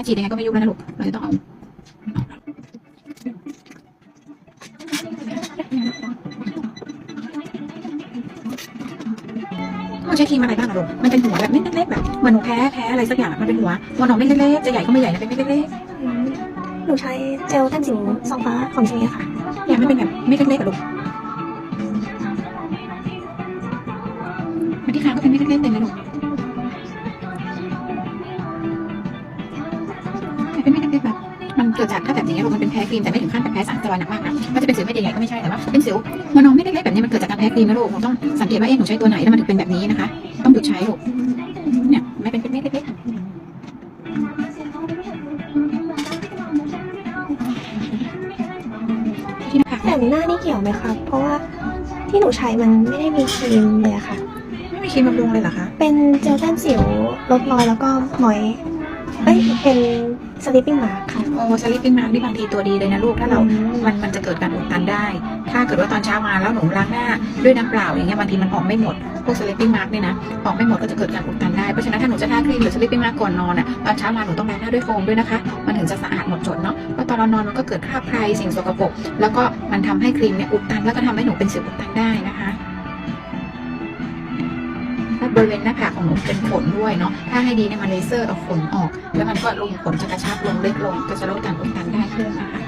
ถ้าฉีดยังไงก็ไม่ยุบแล้วนะลูกเราจะต้องเอาเราใช้ครีมอะไรบ้างอะลูกมันเป็นหัวแบบเม็ดเล็กๆแบบเหมือนหนูแพ้แพ้อะไรสักอย่างอะมันเป็นหัวหัวหนองเม็ดเล็กๆจะใหญ่ก็ไม่ใหญ่นะเป็นเม็ดเล็กอืมหนูใช้เจลแต้มสิวซองฟ้าของจีค่ะๆอย่างมันเป็นแบบเม็ดเล็กๆอะลูกมันที่คางก็เป็นเม็ดเล็กๆเต็มเลยลูก เป็นเม็ดเล็กๆแบบมันเกิดจากถ้าแบบอย่างเงี้ลูกมันเป็นแพ้ครีมแต่ไม่ถึงขั้นแบบแพ้สารสเตียรอยหนักมากนะมันจะเป็นสิวเม็ดใหญ่ก็ไม่ใช่แต่ว่าเป็นสิวหัวหนองเม็ดเล็กๆแบบนี้มันเกิดจากการแพ้ครีมนะลูกหนูต้องสังเกตว่าเอ๊ะหนูใช้ตัวไหนแล้วมันถึงเป็นแบบนี้นะคะ ต้องหยุดใช้ลูกเนี่ยไม่เป็นเม็ดเล็กๆที่น้าผากแต่งหน้านี่เกี่ยวไหมคะเพราะว่าที่หนูใช้มันไม่ได้มีครีมเลยอะค่ะ ไม่มีครีมบำรุงเลยเหรอคะ เป็นเจลแต้มสิวลดรอยแล้วก็หมอย เอ้ย เป็น สลิปปิ้งมาค่ะ โอ้สลิปปิ้งมาร์นี่บางทีตัวดีเลยนะลูก ถ้าเรา มัน มันจะเกิดการอุดตันได้ ถ้าเกิดว่าตอนเช้ามาแล้วหนูล้างหน้าด้วยน้ำเปล่าอย่างเงี้ยบางทีมันออกไม่หมด พวกสลิปปิ้งมาร์กเนี่ยนะ ออกไม่หมดก็จะเกิดการอุดตันได้ เพราะฉะนั้นถ้าหนูจะทาครีมหรือสลิปปิ้งมาร์กก่อนนอนอะ ตอนเช้ามาหนูต้องล้างหน้าด้วยโฟมด้วยนะคะ มันถึงจะสะอาดหมดจดเนาะ เพราะตอนเรานอนมันก็เกิดคราบใครสิ่งสกปรก แล้วก็มันทำให้ครีมเนี่ยอุดตัน แล้วก็ทำให้หนูเป็นสิวอุดตันได้นะคะถ้า บริเวณหน้าผากของหนูเป็นขนด้วยเนาะถ้าให้ดีเนี่ยมันเลเซอร์เอาขนออก แล้วมันก็ลงขนจะกระชับลงเล็กลง ก็จะลดการอุดตันได้ขึ้นนะคะ